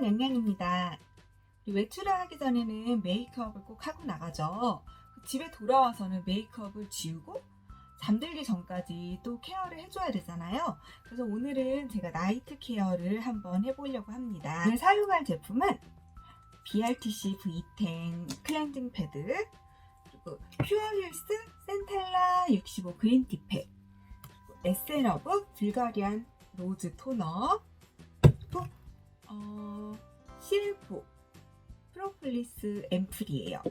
냥냥입니다. 우리 외출을 하기 전에는 메이크업을 꼭 하고 나가죠. 집에 돌아와서는 메이크업을 지우고 잠들기 전까지 또 케어를 해줘야 되잖아요. 그래서 오늘은 제가 나이트 케어를 한번 해보려고 합니다. 오늘 사용할 제품은 BRTC V10 클렌징 패드 그리고 퓨어힐스 센텔라 65 그린티 팩 그리고 에센러브 불가리안 로즈 토너 또 어, CL4 프로폴리스 앰플이에요.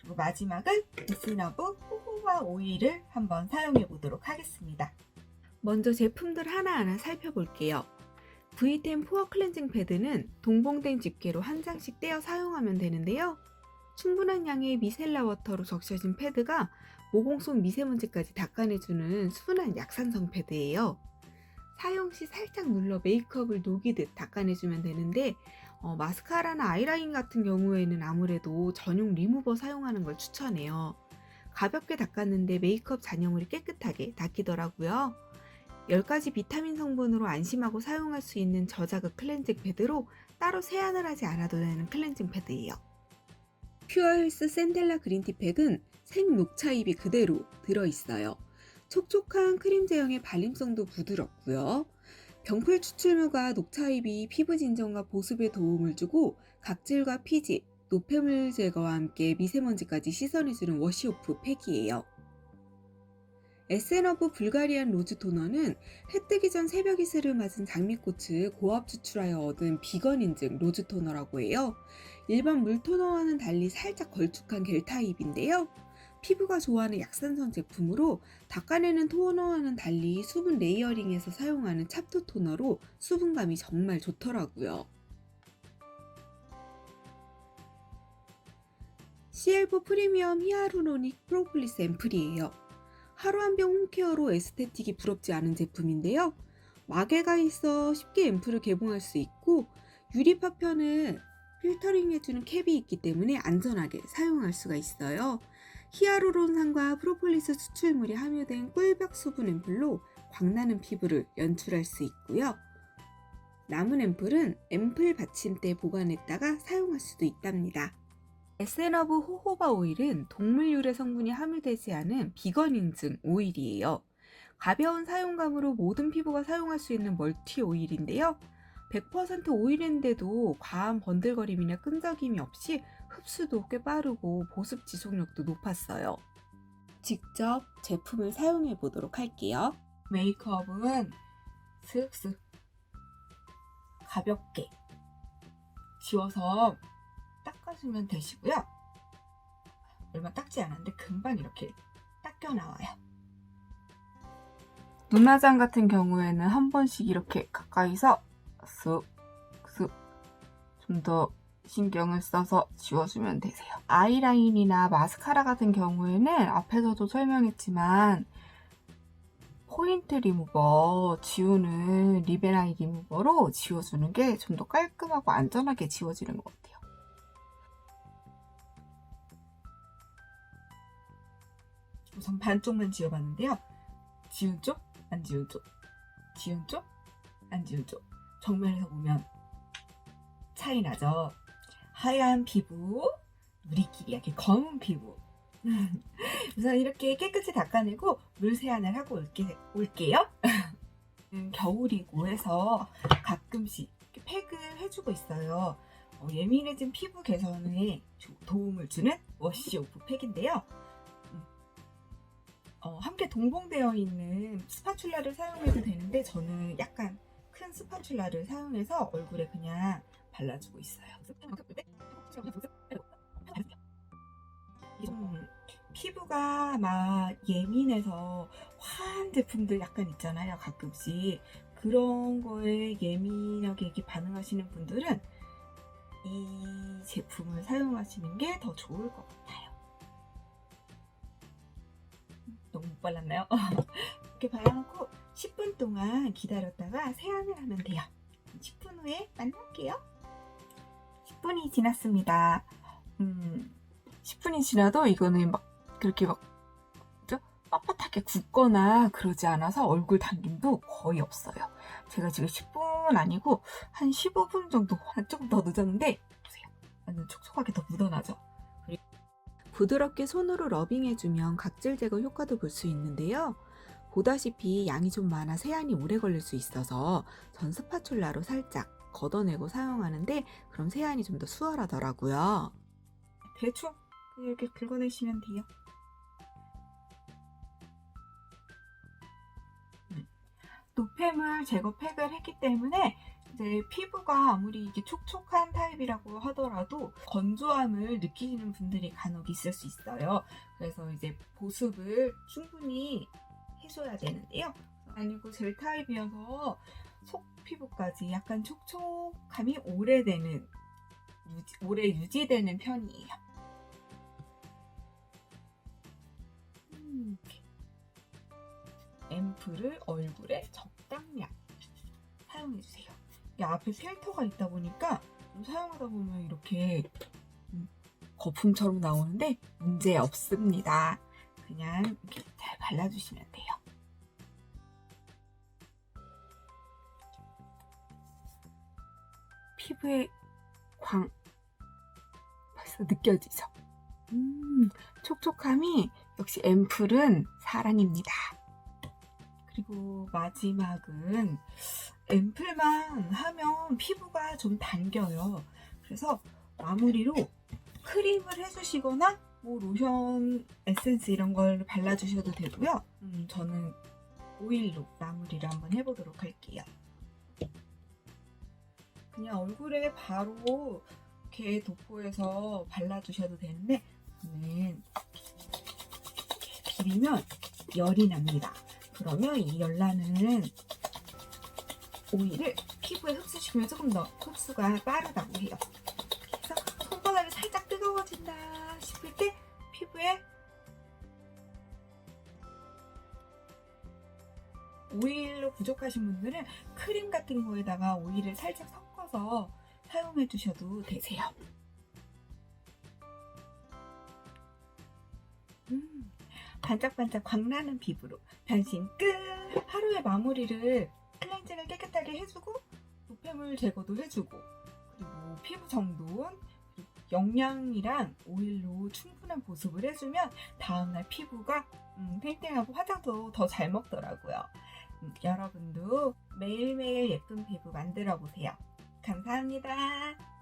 그리고 마지막은 에센러브 호호바 오일을 한번 사용해 보도록 하겠습니다. 먼저 제품들 하나하나 살펴볼게요. V10 포어 클렌징 패드는 동봉된 집게로 한 장씩 떼어 사용하면 되는데요. 충분한 양의 미셀라 워터로 적셔진 패드가 모공 속 미세먼지까지 닦아내주는 순한 약산성 패드예요. 사용 시 살짝 눌러 메이크업을 녹이듯 닦아내주면 되는데 어, 마스카라나 아이라인 같은 경우에는 아무래도 전용 리무버 사용하는 걸 추천해요. 가볍게 닦았는데 메이크업 잔여물이 깨끗하게 닦이더라고요. 10가지 비타민 성분으로 안심하고 사용할 수 있는 저자극 클렌징 패드로 따로 세안을 하지 않아도 되는 클렌징 패드예요. 퓨어힐스 샌델라 그린티 팩은 생 녹차잎이 그대로 들어있어요. 촉촉한 크림 제형의 발림성도 부드럽고요. 병풀 추출물과 녹차잎이 피부 진정과 보습에 도움을 주고 각질과 피지, 노폐물 제거와 함께 미세먼지까지 씻어내주는 워시오프 팩이에요. 에센어브 불가리안 로즈 토너는 해 뜨기 전 새벽 이슬을 맞은 장미꽃을 고압 추출하여 얻은 비건 인증 로즈 토너라고 해요. 일반 물 토너와는 달리 살짝 걸쭉한 겔 타입인데요. 피부가 좋아하는 약산성 제품으로 닦아내는 토너와는 달리 수분 레이어링에서 사용하는 찹토 토너로 수분감이 정말 좋더라고요. CL4 프리미엄 히아루로닉 프로폴리스 앰플이에요. 하루 한 병 홈케어로 에스테틱이 부럽지 않은 제품인데요. 마개가 있어 쉽게 앰플을 개봉할 수 있고 유리 파편을 필터링해주는 캡이 있기 때문에 안전하게 사용할 수가 있어요. 히아루론산과 프로폴리스 수출물이 함유된 꿀벽 수분 앰플로 광나는 피부를 연출할 수 있고요. 남은 앰플은 앰플 받침대에 보관했다가 사용할 수도 있답니다. 에센어브 호호바 오일은 동물 유래 성분이 함유되지 않은 비건 인증 오일이에요. 가벼운 사용감으로 모든 피부가 사용할 수 있는 멀티 오일인데요. 100% 오일인데도 과한 번들거림이나 끈적임이 없이 흡수도 꽤 빠르고 보습 지속력도 높았어요. 직접 제품을 사용해 보도록 할게요. 메이크업은 슥슥 가볍게 지워서 닦아주면 되시고요. 얼마 닦지 않았는데 금방 이렇게 닦여 나와요. 눈화장 같은 경우에는 한 번씩 이렇게 가까이서 쓱쓱 좀더 신경을 써서 지워주면 되세요. 아이라인이나 마스카라 같은 경우에는 앞에서도 설명했지만 포인트 리무버 지우는 리베라이 리무버로 지워주는 게 좀 더 깔끔하고 안전하게 지워지는 것 같아요. 우선 반쪽만 지워봤는데요. 지운 쪽, 안 지운 쪽, 지운 쪽, 안 지운 쪽. 정면에서 보면 차이 나죠. 하얀 피부, 우리끼리 이렇게 검은 피부. 우선 이렇게 깨끗이 닦아내고 물 세안을 하고 올게, 올게요. 음, 겨울이고 해서 가끔씩 팩을 해주고 있어요. 어, 예민해진 피부 개선에 조- 도움을 주는 워시 오프 팩인데요. 음, 어, 함께 동봉되어 있는 스파츌라를 사용해도 되는데 저는 약간 큰 스파츌라를 사용해서 얼굴에 그냥 발라주고 있어요. 좀 피부가 막 예민해서 화한 제품들 약간 있잖아요. 가끔씩 그런 거에 예민하게 이렇게 반응하시는 분들은 이 제품을 사용하시는 게 더 좋을 것 같아요. 너무 못 발랐나요? 이렇게 발라놓고 10분 동안 기다렸다가 세안을 하면 돼요. 10분 후에 만날게요. 10분이 지났습니다. 음, 10분이 지나도 이거는 막 그렇게 막 저- 빳빳하게 굳거나 그러지 않아서 얼굴 당김도 거의 없어요. 제가 지금 10분 10분은 아니고 한 15분 정도 한 조금 더 늦었는데 보세요. 완전 촉촉하게 더 묻어나죠. 부드럽게 손으로 러빙해주면 각질 제거 효과도 볼 수 있는데요. 보다시피 양이 좀 많아 세안이 오래 걸릴 수 있어서 전 스파츌라로 살짝 걷어내고 사용하는데 그럼 세안이 좀 더 수월하더라고요. 대충 이렇게 긁어내시면 돼요. 음. 노폐물 제거 팩을 했기 때문에 이제 피부가 아무리 이게 촉촉한 타입이라고 하더라도 건조함을 느끼시는 분들이 간혹 있을 수 있어요. 그래서 이제 보습을 충분히 해줘야 되는데요. 아니고 젤 타입이어서 속 피부까지 약간 촉촉함이 오래되는 유지, 오래 유지되는 편이에요. 앰플을 얼굴에 적당량 사용해주세요. 이 앞에 필터가 있다 보니까 좀 사용하다 보면 이렇게 음, 거품처럼 나오는데 문제 없습니다. 그냥 이렇게 잘 발라주시면 돼요. 피부에 광 벌써 느껴지죠? 음, 촉촉함이 역시 앰플은 사랑입니다. 그리고 마지막은 앰플만 하면 피부가 좀 당겨요. 그래서 마무리로 크림을 해주시거나 뭐 로션, 에센스 이런 걸 발라주셔도 되고요. 음, 저는 오일로 마무리를 한번 해보도록 할게요. 그냥 얼굴에 바로 이렇게 도포해서 발라주셔도 되는데 저는 비비면 열이 납니다. 그러면 이 열나는 오일을 피부에 흡수시키면 조금 더 흡수가 빠르다고 해요. 그래서 손바닥이 살짝 뜨거워진다 싶을 때 피부에 오일로 부족하신 분들은 크림 같은 거에다가 오일을 살짝 섞어 서 사용해 주셔도 되세요. 음, 반짝반짝 광나는 피부로 변신 끝! 하루의 마무리를 클렌징을 깨끗하게 해주고 노폐물 제거도 해주고 그리고 피부 정돈 영양이랑 오일로 충분한 보습을 해주면 다음날 피부가 음, 탱탱하고 화장도 더 잘 먹더라고요. 음, 여러분도 매일매일 예쁜 피부 만들어 보세요. 감사합니다.